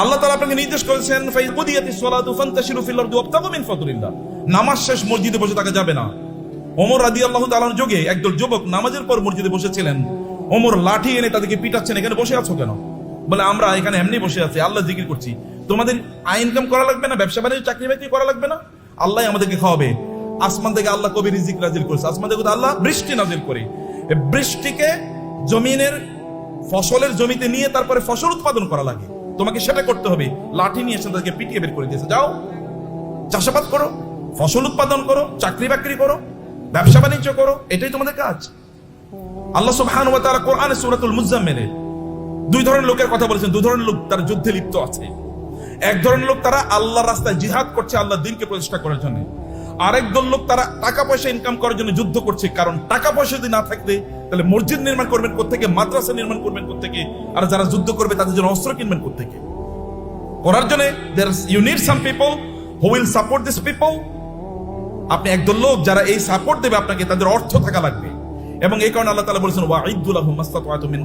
আল্লাহ তাআলা আপনাকে নির্দেশ করেছেন নামাজ শেষ, মসজিদে বসে থাকা যাবে না। ওমর রাদিয়াল্লাহু তাআলার যুগে একদল যুবক নামাজের পর মসজিদে বসেছিলেন। ওমর লাঠি এনে তাদেরকে পিটাচ্ছেন, এখানে বসে আছো কেন? বলে, আমরা এখানে এমনি বসে আছি, আল্লাহ জিকির করছি। তোমাদের আয় ইনকাম করা লাগবে না, ব্যবসা বাণিজ্য, চাকরি বাকরি করা লাগবে না? আল্লাহ আমাদেরকে খাওয়াবে। আসমান থেকে আল্লাহ কবি রিজিক নাজিল করেছে। আসমান থেকে আল্লাহ বৃষ্টি নাজিল করে। বৃষ্টিকে জমিনের ফসলের জমিতে নিয়ে তারপরে ফসল উৎপাদন করা লাগে। তোমাকে সেটা করতে হবে। লাঠি নিয়ে এসে তাদেরকে পিটিয়ে বের করে দিয়েছে। যাও, চাষাবাদ করো, ফসল উৎপাদন করো, চাকরি বাকরি করো, ব্যবসা বাণিজ্য করো, এটাই তোমাদের কাজ। আল্লাহ সুবহানাহু ওয়া তাআলা কোরআনে সূরাতুল মুজাম্মিলে দুই ধরনের লোকের কথা বলেছেন। দুই ধরনের লোক তার যুদ্ধে লিপ্ত আছে। এক ধরনের লোক তারা আল্লাহর রাস্তায় জিহাদ করছে আল্লাহর দিনকে প্রতিষ্ঠা করার জন্য। আরেক দল লোক তারা টাকা পয়সা ইনকাম করার জন্য যুদ্ধ করছে, কারণ টাকা পয়সা যদি না থাকতে, তাহলে মসজিদ নির্মাণ করবেন কোত্থেকে, মাদ্রাসা নির্মাণ করবেন কোত্থেকে, আর যারা যুদ্ধ করবে তাদের জন্য অস্ত্র কিনবেন কোত্থেকে। করার জন্য you need some people who will support this people আপনি একদল লোক যারা এই সাপোর্ট দেবে আপনাকে, তাদের অর্থ থাকা লাগবে। এবং এই কারণে আল্লাহ তালা বলেছেন ওয়াইদুল্লাহু মাস্তাতাতু মিন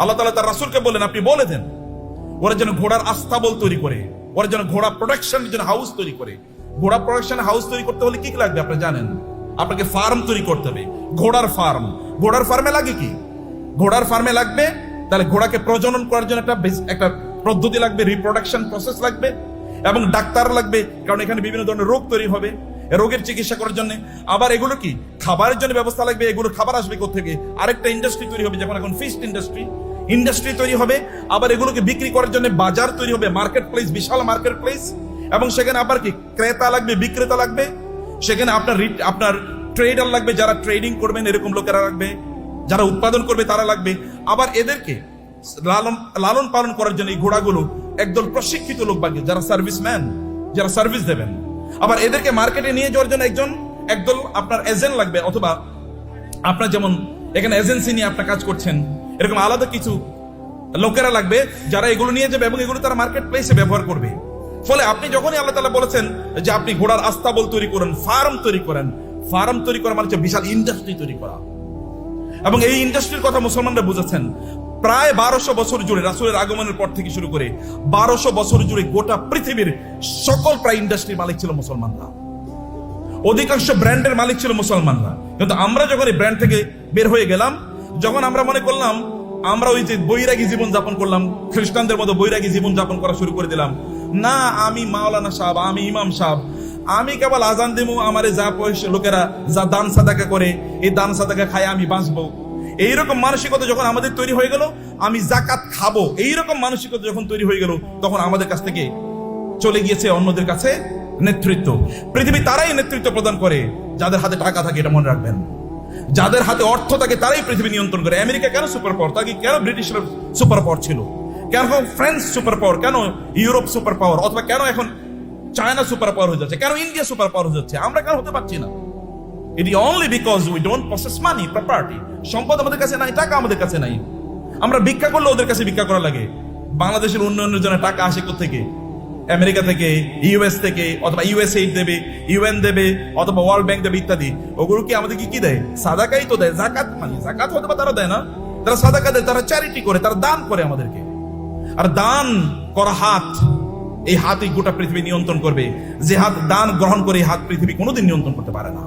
আল্লাহ তাআলা তার রাসূলকে বলেন আপনি বলে দেন ওরা যেন ঘোড়ার আস্তাবল তৈরি করে, ওরা যেন ঘোড়া প্রোডাকশন যেন হাউস তৈরি করে। ঘোড়া প্রোডাকশন হাউস তৈরি করতে হলে কি কি লাগবে আপনি জানেন? আপনাকে ফার্ম তৈরি করতে হবে, ঘোড়ার ফার্ম ঘোড়ার ফার্মে লাগে কি? ঘোড়ার ফার্মে লাগবে, তাহলে ঘোড়াকে প্রজনন করার জন্য একটা একটা পদ্ধতি লাগবে রিপ্রোডাকশন প্রসেস লাগবে, এবং ডাক্তার লাগবে, কারণ এখানে বিভিন্ন ধরনের রোগ তৈরি হবে। রোগের চিকিৎসা করার জন্য। আবার এগুলো কি? খাবারের জন্য ব্যবস্থা লাগবে, এগুলো খাবার আসবে থেকে আরেকটা ইন্ডাস্ট্রি তৈরি হবে যেমন এখন ফিশ ইন্ডাস্ট্রি ইন্ডাস্ট্রি তৈরি হবে, আবার এগুলোকে বিক্রি করার জন্য বাজার তৈরি হবে মার্কেট প্লেস বিশাল মার্কেট প্লেস এবং সেখানে আবার কি, ক্রেতা লাগবে, বিক্রেতা লাগবে, সেখানে আপনার আপনার ট্রেডার লাগবে, যারা ট্রেডিং করবেন, এরকম লোকেরা লাগবে, যারা উৎপাদন করবে, তারা লাগবে, আবার এদেরকে লালন লালন পালন করার জন্য এই ঘোড়াগুলো একদল প্রশিক্ষিত লোক লাগবে যারা সার্ভিসম্যান যারা সার্ভিস দেবেন। আবার এদেরকে মার্কেটে নিয়ে যাওয়ার জন্য একজন, একদল আপনার এজেন্ট লাগবে, অথবা আপনার যেমন এখানে এজেন্সি নিয়ে আপনার কাজ করছেন। এরকম আলাদা কিছু লোকেরা লাগবে যারা এগুলো নিয়ে যাবে এবং এগুলো তারা মার্কেট প্লেসে ব্যবহার করবে। ফলে আপনি যখনই আল্লাহ তালা বলেছেন যে আপনি ঘোড়ার আস্তাবল তৈরি করেন ফার্ম তৈরি করেন ফার্ম তৈরি করা মানে বিশাল ইন্ডাস্ট্রি তৈরি করা। এবং এই ইন্ডাস্ট্রির কথা মুসলমানরা বুঝেছেন। প্রায় বারোশো বছর জুড়ে, রাসুলের আগমনের পর থেকে শুরু করে বারোশো বছর জুড়ে গোটা পৃথিবীর সকল প্রায় ইন্ডাস্ট্রির মালিক ছিল মুসলমানরা। অধিকাংশ ব্র্যান্ডের মালিক ছিল মুসলমানরা। কিন্তু আমরা যখন এই ব্র্যান্ড থেকে বের হয়ে গেলাম, যখন আমরা মনে করলাম, আমরা ওই যে বৈরাগী জীবন যাপন করলাম, খ্রিস্টানদের মতো বৈরাগী জীবন যাপন করা শুরু করে দিলাম। না, আমি মাওলানা সাহেব, আমি ইমাম সাহেব। আমি কেবল আজান দেবো আমার যা পয়সা, লোকেরা যা দান সাদাকা করে, এই দান সাদাকা খায় আমি বাঁচবো। এইরকম মানসিকতা যখন আমাদের তৈরি হয়ে গেল, আমি জাকাত খাব। এইরকম মানসিকতা যখন তৈরি হয়ে গেল, তখন আমাদের কাছ থেকে চলে গিয়েছে অন্যদের কাছে নেতৃত্ব। পৃথিবী তারাই নেতৃত্ব প্রদান করে। যাদের হাতে টাকা থাকে, এটা মনে রাখবেন। যাদের হাতে অর্থ থাকে, তারাই পৃথিবী নিয়ন্ত্রণ করে। আমেরিকা কেন সুপার পাওয়ার তাকে কেন ব্রিটিশরা সুপার পাওয়ার ছিল? কেন ফ্রান্স সুপার পাওয়ার কেন ইউরোপ সুপার পাওয়ার অথবা কেন এখন চায়না সুপার পাওয়ার হয়ে যাচ্ছে? কেন ইন্ডিয়া সুপার পাওয়ার হয়ে যাচ্ছে? আমরা কেন হতে পারছি না। এটি only because we don't process money property সম্পদ আমাদের কাছে নাই, টাকা আমাদের কাছে নাই। আমরা ভিক্ষা করলে ওদের কাছে ভিক্ষা করা লাগে। বাংলাদেশের উন্নয়নের জন্য টাকা আসে থেকে আমেরিকা থেকে ইউএস থেকে, অথবা ইউএসএইড দেবে ইউএন দেবে, অথবা ওয়ার্ল্ড ব্যাংক দেবে ইত্যাদি। ওগুলো কি আমাদেরকে কি দেয়? সাদাকাই তো দেয়, জাকাত মানে জাকাত হতে তারা দেয় না। তারা সাদাকা দেয়, তারা চ্যারিটি করে, তারা দান করে আমাদেরকে। আর দান করা হাত, এই হাতই গোটা পৃথিবী নিয়ন্ত্রণ করবে। যে হাত দান গ্রহণ করে, এই হাত পৃথিবী কোনোদিন নিয়ন্ত্রণ করতে পারে না।